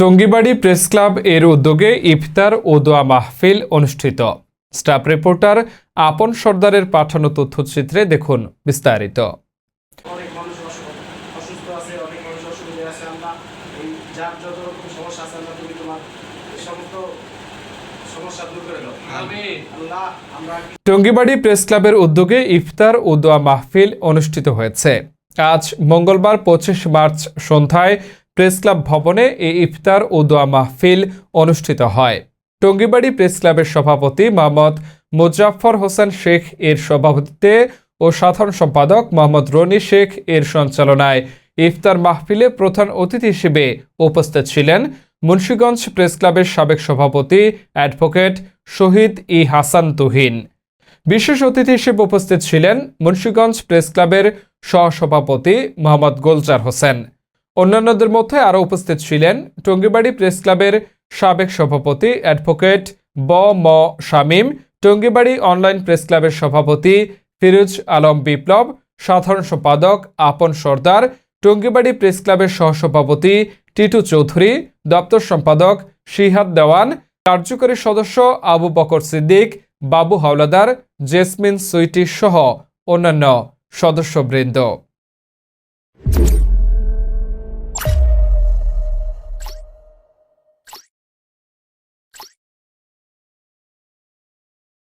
Tongibari press club এর উদ্যোগে ইফতার ও দোয়া মাহফিল অনুষ্ঠিত। স্টাফ রিপোর্টার আপন সর্দারের পাঠানো তথ্যচিত্রে দেখুন বিস্তারিত। টঙ্গিবাড়ি প্রেস ক্লাবের উদ্যোগে ইফতার ও দোয়া মাহফিল অনুষ্ঠিত হয়েছে। আজ মঙ্গলবার পঁচিশ মার্চ সন্ধ্যায় প্রেস ক্লাব ভবনে এই ইফতার ও দোয়া মাহফিল অনুষ্ঠিত হয়। টঙ্গিবাড়ি প্রেস ক্লাবের সভাপতি মোহাম্মদ মুজাফফর হোসেন শেখ এর সভাপতিত্বে ও সাধারণ সম্পাদক মোহাম্মদ রনি শেখ এর সঞ্চালনায় ইফতার মাহফিলে প্রধান অতিথি হিসেবে উপস্থিত ছিলেন মুন্সীগঞ্জ প্রেস ক্লাবের সাবেক সভাপতি অ্যাডভোকেট শহীদ ই হাসান তুহিন। বিশেষ অতিথি হিসেবে উপস্থিত ছিলেন মুন্সীগঞ্জ প্রেস ক্লাবের সহসভাপতি মোহাম্মদ গোলজার হোসেন। অন্যান্যদের মধ্যে আরও উপস্থিত ছিলেন টঙ্গিবাড়ি প্রেস ক্লাবের সাবেক সভাপতি অ্যাডভোকেট ব ম শামীম, টঙ্গিবাড়ি অনলাইন প্রেস ক্লাবের সভাপতি ফিরোজ আলম বিপ্লব, সাধারণ সম্পাদক আপন সর্দার, টঙ্গিবাড়ি প্রেস ক্লাবের সহসভাপতি টিটু চৌধুরী, দপ্তর সম্পাদক শিহাদ দেওয়ান, কার্যকরী সদস্য আবু বকর সিদ্দিক, বাবু হাওলাদার, জেসমিন সুইটি সহ অন্যান্য সদস্যবৃন্দ।